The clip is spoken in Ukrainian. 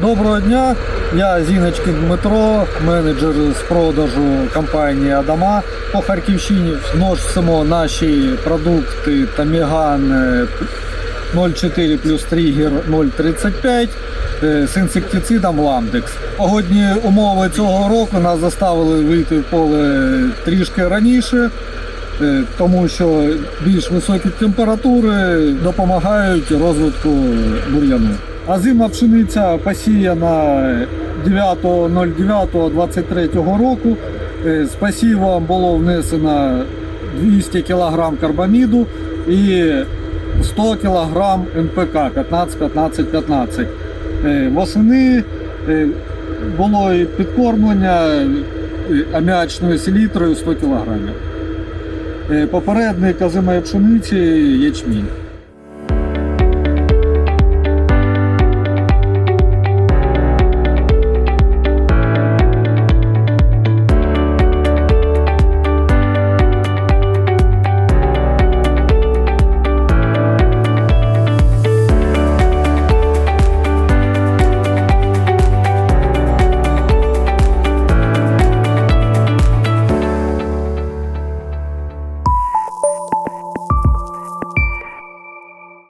Доброго дня, я Зіночкин Дмитро, менеджер з продажу компанії Адама по Харківщині. Вносимо наші продукти Таміган е, 0,4 плюс тригер 0,35 е, з інсектицидом Ламдекс. Погодні умови цього року нас заставили вийти в поле трішки раніше. е, Тому що більш високі температури допомагають розвитку бур'яну. А зима пшениця посіяна 9.09.23 року. Е, З посівом було внесено 200 кг карбаміду і 100 кг НПК 15-15-15. Е, Восени е, було і підкормлення аміачною селітрою 100 кг. Попередник озимої пшениці ячмінь.